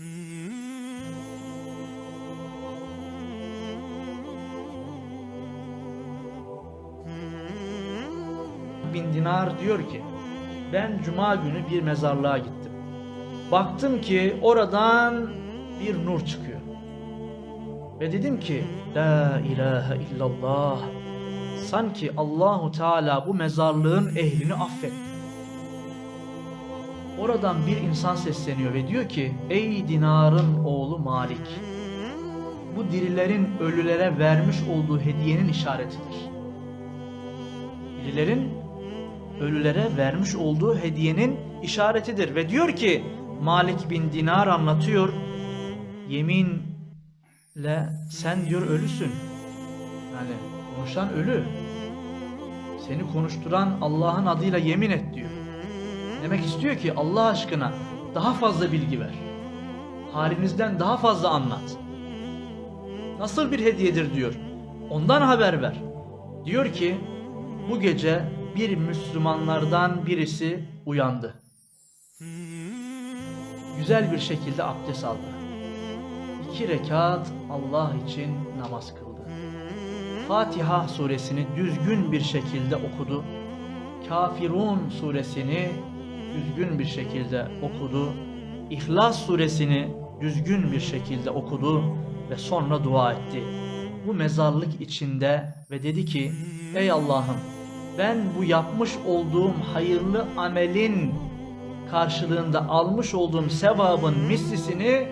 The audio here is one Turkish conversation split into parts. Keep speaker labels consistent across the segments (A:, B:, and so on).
A: bin dinar diyor ki ben cuma günü bir mezarlığa gittim. Baktım ki oradan bir nur çıkıyor. Ve dedim ki la ilahe illallah sanki Allahu Teala bu mezarlığın ehlini affetti. Oradan bir insan sesleniyor ve diyor ki ey dinarın oğlu Malik bu dirilerin ölülere vermiş olduğu hediyenin işaretidir. Dirilerin ölülere vermiş olduğu hediyenin işaretidir. Ve diyor ki Malik bin Dinar anlatıyor yeminle sen diyor ölüsün. Yani konuşan ölü. Seni konuşturan Allah'ın adıyla yemin et diyor demek istiyor ki Allah aşkına daha fazla bilgi ver halinizden daha fazla anlat nasıl bir hediyedir diyor ondan haber ver diyor ki bu gece bir Müslümanlardan birisi uyandı. Güzel bir şekilde abdest aldı. İki rekat Allah için namaz kıldı. Fatiha suresini düzgün bir şekilde okudu. Kafirun suresini düzgün bir şekilde okudu. İhlas suresini düzgün bir şekilde okudu ve sonra dua etti. Bu mezarlık içinde ve dedi ki Ey Allah'ım ben bu yapmış olduğum hayırlı amelin karşılığında almış olduğum sevabın mislisini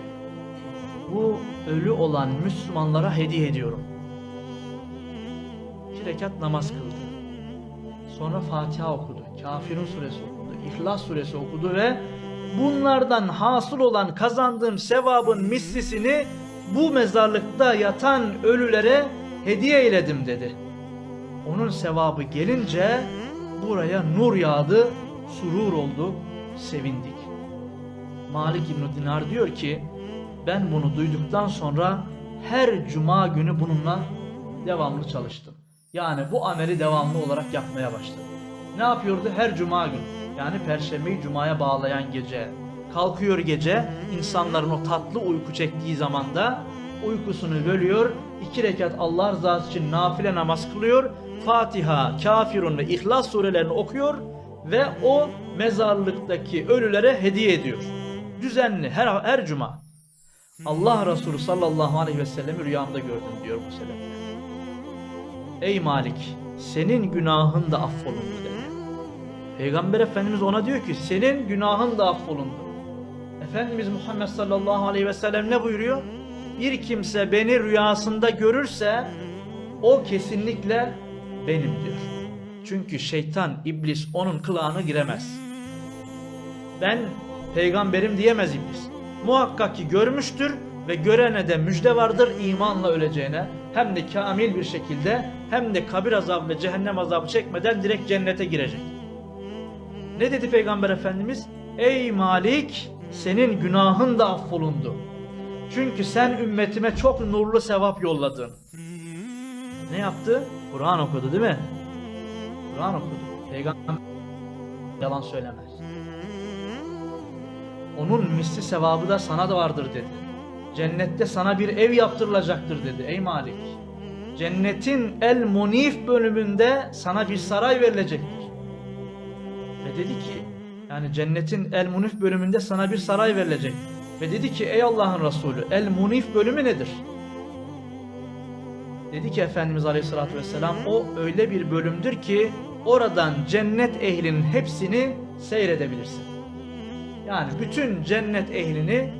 A: bu ölü olan Müslümanlara hediye ediyorum. İki rekat namaz kıldı. Sonra Fatiha okudu. Kafirun suresi okudu. İhlas suresi okudu ve bunlardan hasıl olan kazandığım sevabın mislisini bu mezarlıkta yatan ölülere hediye eyledim dedi. Onun sevabı gelince buraya nur yağdı, surur oldu, sevindik. Malik İbn Dinar diyor ki ben bunu duyduktan sonra her cuma günü bununla devamlı çalıştım. Yani bu ameli devamlı olarak yapmaya başladım. Ne yapıyordu? Her cuma gün yani perşembeyi cumaya bağlayan gece kalkıyor gece insanların o tatlı uyku çektiği zamanda uykusunu bölüyor. iki rekat Allah rızası için nafile namaz kılıyor. Fatiha, Kafirun ve İhlas surelerini okuyor ve o mezarlıktaki ölülere hediye ediyor. Düzenli her her cuma. Allah Resulü sallallahu aleyhi ve sellem'i rüyamda gördüm diyor bu sebeple. Ey Malik senin günahın da affolundu dedi. Peygamber Efendimiz ona diyor ki senin günahın da affolundu. Efendimiz Muhammed sallallahu aleyhi ve sellem ne buyuruyor? Bir kimse beni rüyasında görürse o kesinlikle benim diyor. Çünkü şeytan, iblis onun kılağına giremez. Ben peygamberim diyemez iblis. Muhakkak ki görmüştür ve görene de müjde vardır imanla öleceğine. Hem de kamil bir şekilde hem de kabir azabı ve cehennem azabı çekmeden direkt cennete girecek. Ne dedi Peygamber Efendimiz? Ey Malik senin günahın da affolundu. Çünkü sen ümmetime çok nurlu sevap yolladın. Ne yaptı? Kur'an okudu değil mi? Kur'an okudu. Peygamber yalan söylemez. Onun misli sevabı da sana da vardır dedi. Cennette sana bir ev yaptırılacaktır dedi ey Malik. Cennetin el munif bölümünde sana bir saray verilecektir. Dedi ki yani cennetin el munif bölümünde sana bir saray verilecek. Ve dedi ki ey Allah'ın Resulü el munif bölümü nedir? Dedi ki Efendimiz Aleyhisselatü Vesselam o öyle bir bölümdür ki oradan cennet ehlinin hepsini seyredebilirsin. Yani bütün cennet ehlini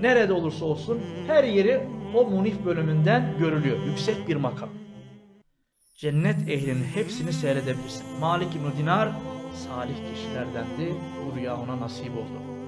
A: nerede olursa olsun her yeri o munif bölümünden görülüyor. Yüksek bir makam. Cennet ehlinin hepsini seyredebilirsin. Malik İbn Dinar salih kişilerdendi. Bu rüya ona nasip oldu.